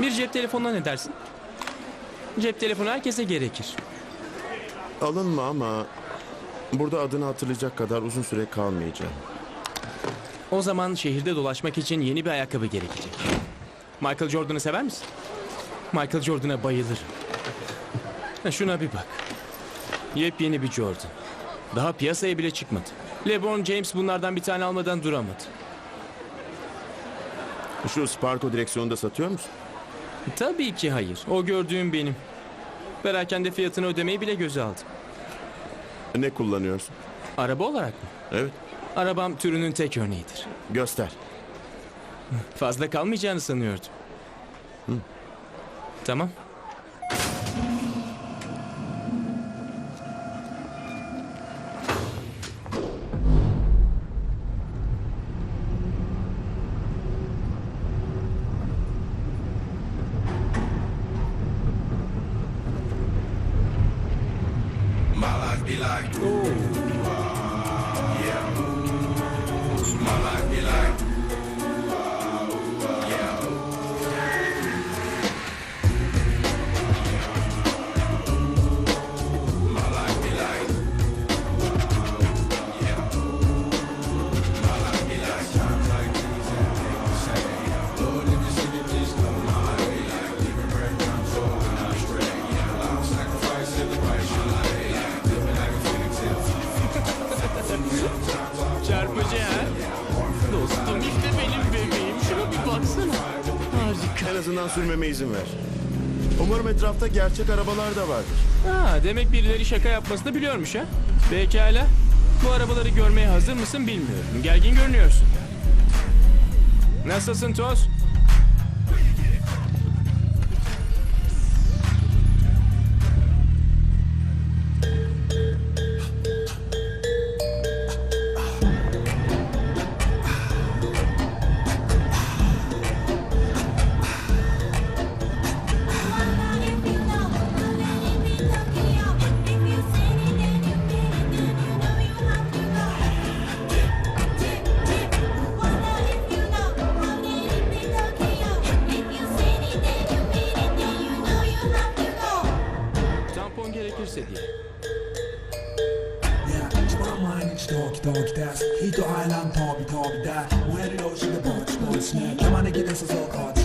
Bir cep telefonuna ne dersin? Cep telefonu herkese gerekir. Alınma ama burada adını hatırlayacak kadar uzun süre kalmayacağım. O zaman şehirde dolaşmak için yeni bir ayakkabı gerekecek. Michael Jordan'ı sever misin? Michael Jordan'a bayılır. Şuna bir bak. Yepyeni bir Jordan. Daha piyasaya bile çıkmadı. LeBron James bunlardan bir tane almadan duramadı. Şu Sparko direksiyonda satıyor musun? Tabii ki hayır. O gördüğüm benim. Perakende fiyatını ödemeyi bile göze aldım. Ne kullanıyorsun? Araba olarak mı? Evet, Arabam türünün tek örneğidir. göster. Fazla kalmayacağını sanıyordum. Tamam. Be like, ooh, baksana. Harika. En azından sürmeme izin ver. Umarım etrafta gerçek arabalar da vardır. Ha, demek birileri şaka yapmasını biliyormuş ha? Pekala. Bu arabaları görmeye hazır mısın bilmiyorum. Gergin görünüyorsun. Nasılsın Toz? dogdas Heat och Island tar vi tag i där Och här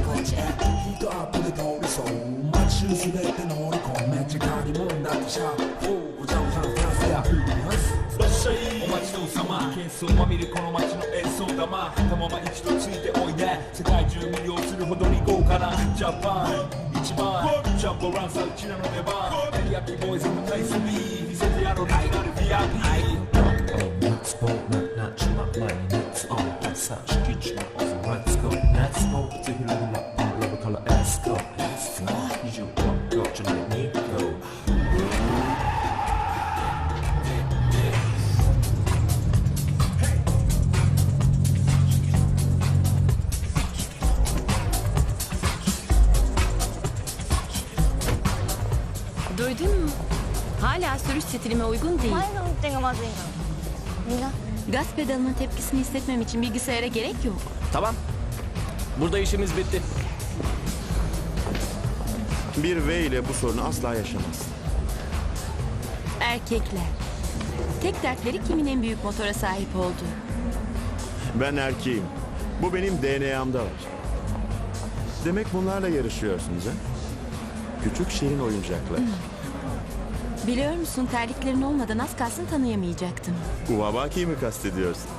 コチでヒートアップで飛びそう街中滑って乗り込すべての虜めっちゃ借にもんだってシャおじゃんじゃんフランス。やフリーハス。らっしゃいお待ちどうさま喧騒まみれこの街の演奏玉たまま一度ついておいで世界中魅了するほどに豪華なジャパン一番ジャンボランサーチなの出番テリヤーボーイズの大好き見せてやろうライバル VIP Duydun mu? Hala sürüş stilime uygun değil. Gaz pedalının tepkisini hissetmem için bilgisayara gerek yok. Tamam. Burada işimiz bitti. Bir V ile bu sorunu asla yaşamazsın. Erkekler. Tek dertleri kimin en büyük motora sahip olduğu. Ben erkeğim. Bu benim DNA'mda var. Demek bunlarla yarışıyorsunuz ha? Küçük şirin oyuncaklar. Biliyor musun terliklerin olmadan az kalsın tanıyamayacaktım. Uvabaki'yi mi kastediyorsun?